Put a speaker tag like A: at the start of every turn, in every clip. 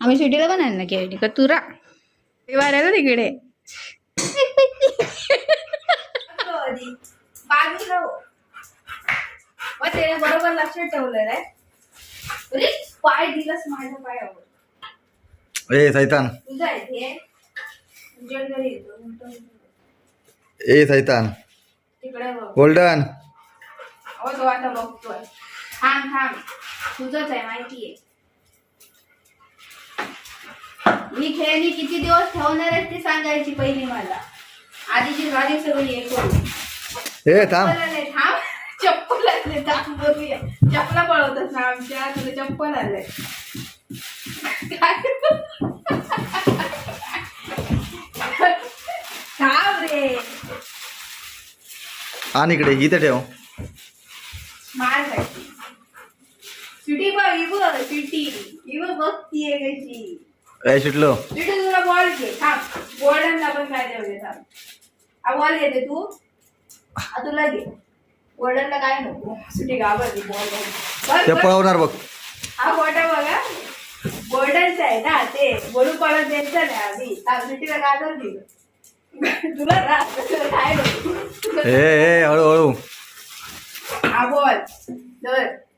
A: आम्ही सुट्टीला पण आहे ना केळी का तुरा ते वाऱ्याला तिकडे.
B: बाजूला हो. बरोबर लक्षात ठेवलं रे. पाय दिलास माझ्या पायावर.
C: ए सैतान.
B: तुझा आहे.
C: ए सैतान.
B: तिकडे बघ.
C: गोल्डन.
B: थांब थांब. तुझंच आहे माहितीये. मी खेळणी किती दिवस ठेवणार आहे ती सांगायची पहिली मला. आधीची झाली सगळी हे करून
C: ए थांब.
B: चप्पल आले थांब. चप्पल आले थांब बघूया चपला पळवतात ना आमच्या तुला चप्पल आले थांब रे.
C: आण इकडे इथे ठेव.
B: मार खायची. सुटी बघ बघ सुटी बघ बघतीये कशी
C: ए सुटलो
B: सुटी तुला बॉल घे थांब गोल्डनला पण काय ठेवले थांब हा बॉल घेते तू हा तुला घे गोल्डनला काय नको सुटी घाबरली बॉल
C: ते पळवणार बघ
B: हा फोटो बघा गोल्डनचा आहे ना ते बोलू पळत द्यायचं नाही आधी थांब, सुटीला गाजर दिलं तुला तुला काय नको
C: ए ए हळूहळू
B: हा बॉल बघ की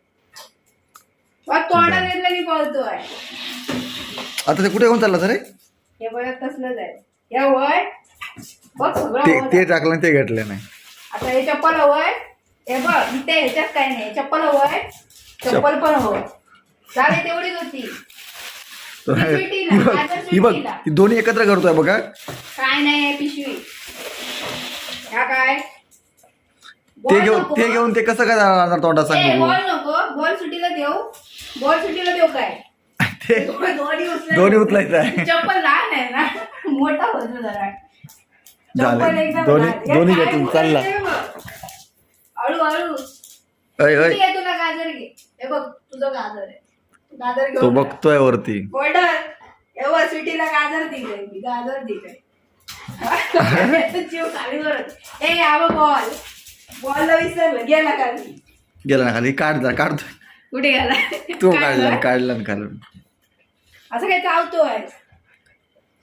B: पळतोय
C: आता ते कुठे घेऊन चालला रे
B: हे बघ कसलंच आहे. हे वय बघ सगळं
C: ते
B: हवं
C: ते
B: आहे.
C: टाकलं आणि ते घेतले नाही.
B: आता हे चप्पल हवंय हे बघ इथे ह्याच्यात काय नाही. चप्पल हवंय चप्पल पण हवंय झाले तेवढीच होती.
C: तो-
B: पिशवीला,
C: ही बघ
B: आता
C: ही बघ
B: पिशवीला.
C: ही दोन्ही एकत्र करतोय बघा.
B: काय नाही पिशवी. ह्या काय?
C: ते
B: बॉल
C: घेऊन
B: नको.
C: ते घेऊन ते कसं काय जाणार तोंडात
B: ए,
C: सांग?
B: बॉल नको. बॉल सुटीला देऊ बॉल सुटीला देऊ काय?
C: ते
B: दोन्ही उचलायचं.
C: आहे.
B: चप्पल लहान आहे ना. मोठा होतो जरा. चप्पल
C: झालं
B: एकदम
C: दोन्ही
B: लहान.
C: दोन्ही
B: काय
C: घेतून
B: बोलायचं
C: चालला
B: आहे. हळू हळू.
C: अय अय
B: किती आहे तुला गाजर घे? हे बघ तुझं गाजर आहे. गाजर
C: तो
B: घेऊन
C: बघतोय वरती.
B: बघ स्वीटीला गाजर दिलंय मी. गाजर दिलंय. जीव ए हा बॉल बॉलला विसरलं. गेला खाली
C: गेला ना खाली. काढ जा काढतोय.
B: कुठे गेला?
C: तो काढला? काढला ना खालून
B: असं काय चावतोय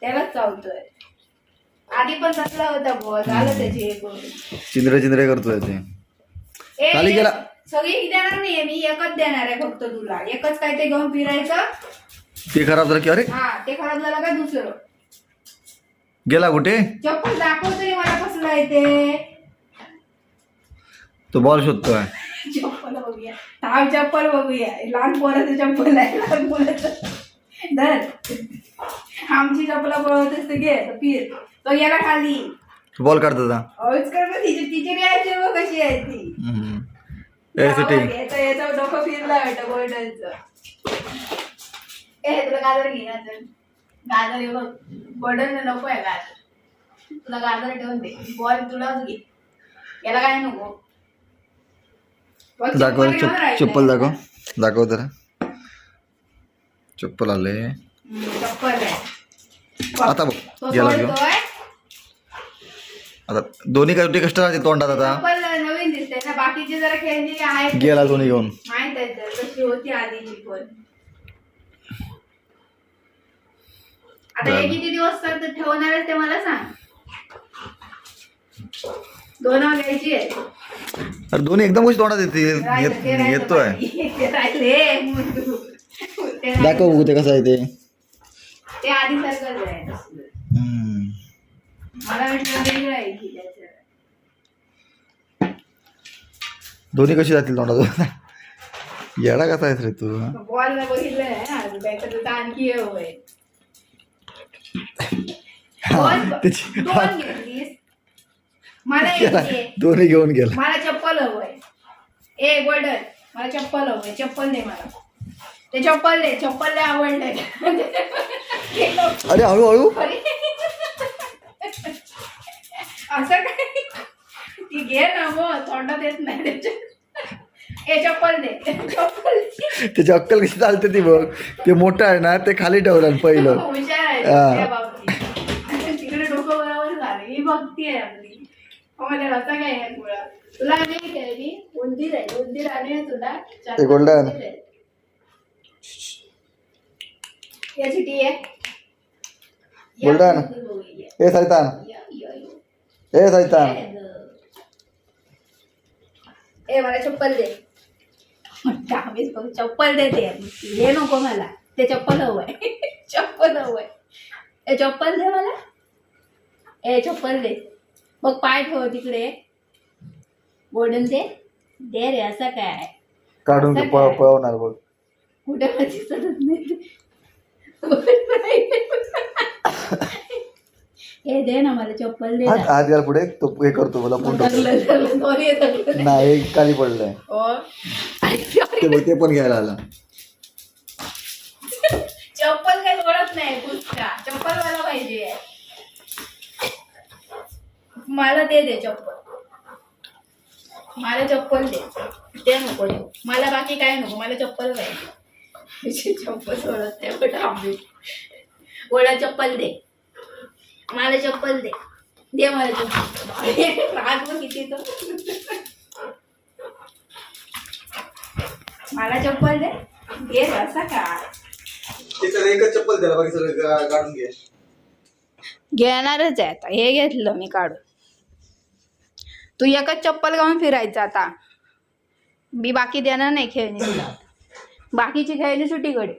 B: त्यालाच चावतोय आधी पण तसला होता बॉल झालं त्याची करून
C: चिंद्रे चिंद्रे करतोय ते. खाली गेला.
B: सगळी देणार नाहीये मी एकच देणार आहे फक्त तुला. एकच काय ते घेऊन फिरायचं?
C: ते खराब झालं की अरे?
B: हा ते खराब झालं काय दुसरं?
C: गेला कुठे?
B: चप्पल दाखव तरी मला कसलं आहे ते.
C: तो बॉल शोधतोय.
B: चप्पल बघूया. थांब चप्पल बघूया. लहान पोराचं चप्पल आहे लहान मुलाचं. धर. आमची चप्पल पळवत असते घे फिर. तो गेला खाली.
C: बॉल काढतो
B: कर मग तिची तिची रिॲक्शन बघ कशी आहे ती. याचं याचं डोकं फिरलं वाटतं गोल्डनचं. ए तुला गाजर घे गाजर गाजर हे बघ गोल्डन नको आहे गाजर. तुला गाजर ठेवून दे. बॉल तुलाच घे. याला काय नको?
C: दाखव
B: चप्पल
C: दाखव. दाखव जरा. चप्पल आले.
B: आहे.
C: आता बघ गेला घेऊन. आता दोन्ही काय कष्ट राहते तोंडात आता.
B: चप्पल नवीन दिसते. ना बाकीचे जरा
C: गेला दोन्ही घेऊन.
B: माहीत आहे तर कशी होती आधीची पण. आता हे. किती दिवस तर ते ठेवणार आहेस ते मला सांग. दोन घ्यायची आहे
C: अरे दोनों एकदम कशी तोंडात
B: है।
C: येतो
B: आहे
C: दाखव बघू ते कसं आहे ते। दोनों कशी जातील तोंडात येडा कसा आहेस रे तू
B: आणखी
C: दोन्ही घेऊन गेला
B: हवंय ए गोल्डन मला चप्पल हवंय चप्पल दे मला. ते चप्पल दे चप्पल लय आवडलंय.
C: अरे हळूहळू?
B: असं काय? ती घे ना मग तोंडात येत नाही त्याच्या. ए चप्पल दे चप्पल दे.
C: त्याची अक्कल कशी चालते ती बघ. ते मोठं आहे ना ते खाली ठेवलं पहिलं.
B: हुशार आहे.
C: हा.
B: त्या बाबतीत तिकडे डोकं बरोबर झालं. ही भक्ती आहे आपली. हो, मला रसा काय आहे मुळात? तुला नाही काय मी उंदीर आहे. उंदीर आणि तुला
C: ते golden.
B: उंदीर आहे.
D: ये.
C: ए सैतान. ए सैतान.
D: ए मला चप्पल दे. दहावीस बघ चप्पल दे ते. हे नको मला. ते चप्पल हवंय चप्पल हवंय ए चप्पल दे मला. ए चप्पल दे. बघ पाय ठेव तिकडे. गोल्डन दे. दे रे असं काय?
C: काढून घे, पळ पळवणार बघ.
D: कुठे मला दिसतच नाही हे दे ना मला चप्पल दे
C: हात
D: ना.
C: हात घाल पुढे तो हे करतो मला फोन
D: दोन्ही.
C: नाही हे खाली पडलंय.
D: ओ. अरे,
C: ते बघ, ते पण घ्यायला आला.
D: चप्पल काही ओळख नाही चप्पल मला पाहिजे. मला ते दे चप्पल. मला चप्पल दे. ते नको देऊ. मला बाकी काय नको? मला चप्पल पाहिजे. चप्पल ओळख नाही. पण ओळा चप्पल दे. मला चप्पल दे. दे मला चप्पल. राग बघ किती तो. मला चप्पल दे. दे रे, असा का
C: एकच चप्पल द्यायला बाकी सगळं काढून घे.
B: घेणारच आहे आता. हे घेतलं मी काढून. तू एकच चप्पल घालून फिरायचं आता. मी बाकी देणार नाही खेळणी तुला. बाकीची खेळणी सुटीकडे.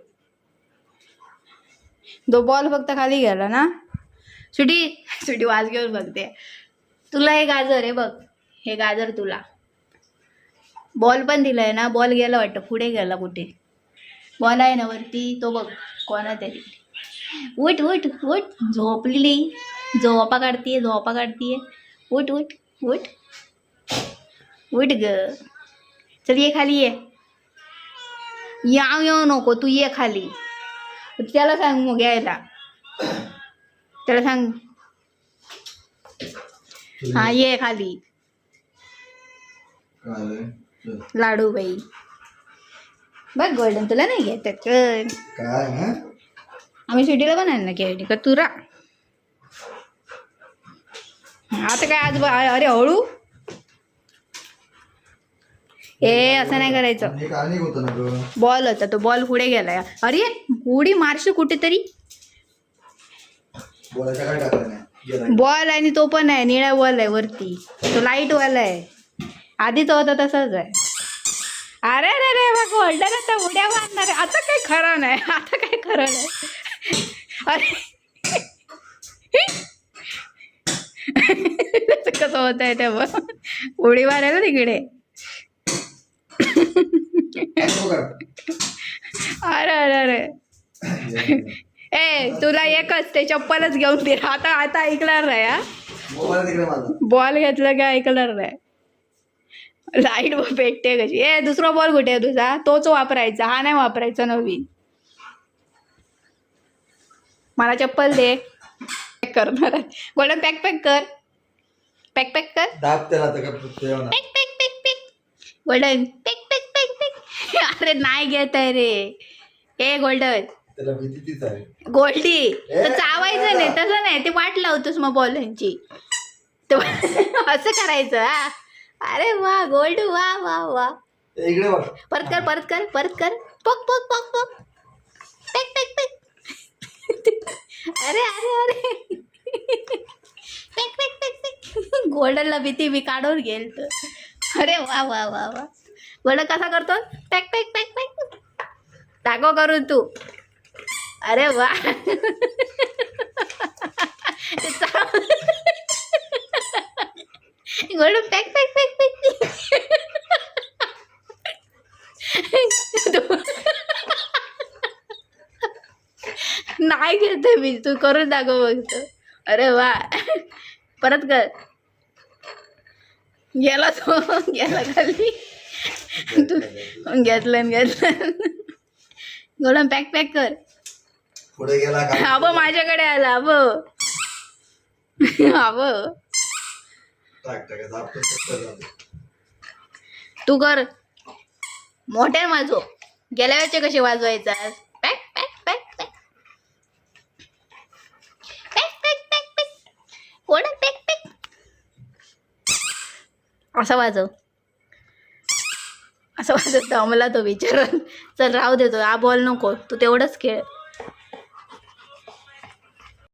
B: तो बॉल फक्त खाली गेला ना. सुटी सुटी वाज घेऊन बघते. तुला हे गाजर आहे बघ. हे गाजर तुला. बॉल पण दिलाय ना. बॉल गेला वाटतं. पुढे गेला कुठे? बॉल आहे ना वरती? तो बघ. कोणा तरी उठ उठ उठ. झोपलेली. झोपा काढतीये झोपा काढतीये. उठ उठ उठ. उठ ग। चल ये खाली ये। याव येऊ नको तू ये खाली। त्याला सांग मग यायला. त्याला सांग. हा ये खाली. लाडू बाई. बघ गोल्डन तुला नाही
C: काय हं?
B: आम्ही सिटीला आहे ना खेळणी का तुरा आता काय आज अरे हळू? ए असं नाही करायचं. बॉल होता तो बॉल पुढे गेलाय अरे उडी मारशी कुठेतरी.
C: काय.
B: बॉल आणि तो पण आहे निळा बॉल आहे वरती. तो लाइट वाला आहे. आधीचा होता तसाच आहे. अरे रे रे बघ होल्डर आता उड्या मारणार आहे. आता काही खरं नाही. आता काही खरं नाही. अरे. कसं होत आहे तेव्हा उडी मारायला तिकडे. अरे अरे अरे. ए तुला एकच ते चप्पलच घेऊन फिर आता आता ऐकणार नाही हा? बॉल घेतलं का ऐकणार नाही. लाइट पेटते कशी. ए दुसरा बॉल कुठे आहे तुझा? तोच वापरायचा. हा नाही वापरायचा नवीन. मला चप्पल दे. पॅक करणार गोल्डन पॅक पॅक कर. पॅक पॅक कर.
C: दाब त्याला
B: गोल्डन पॅक पॅक अरे नाही घेत आहे रे. ए गोल्डन.
C: त्याला भीती तीच आहे.
B: गोल्डी. तर चावायचं नाही तसं नाही. ते वाट लावतोस मग बॉलांची ते असं करायचं हा. अरे वा गोल्ड वा वा वा.
C: ए, इकडे बघ.
B: परत कर परत कर परत कर. पक पक पक पक. पॅक पॅक पॅक अरे अरे अरे. पॅक पॅक पॅक पॅक गोल्डनला भीती मी काढून गेल तर अरे वा वा वा वा. गोल्डन कसा करतो? Pack pack pack pack. टाको करून तू. अरे वा. म्हणून golden pack pack pack pack. नाही घेते मी. तू करून दाखव बघतो अरे वा. परत कर. गेला तो. गेला खाली. घेतलं घेतलं. गोळम पॅक पॅक कर.
C: पुढे गेला
B: अब माझ्याकडे आला अब अब
C: टाक टाक दाब तो
B: कर मोठ्या वाजव गेल्या वेळचे कसे वाजवायचा pack pack pack pack pack pack pack pack कोण पॅक पॅक असं वाजव. असं वाटत मला तो विचार चल राहू देतो हा बॉल नको. तू तेवढंच खेळ.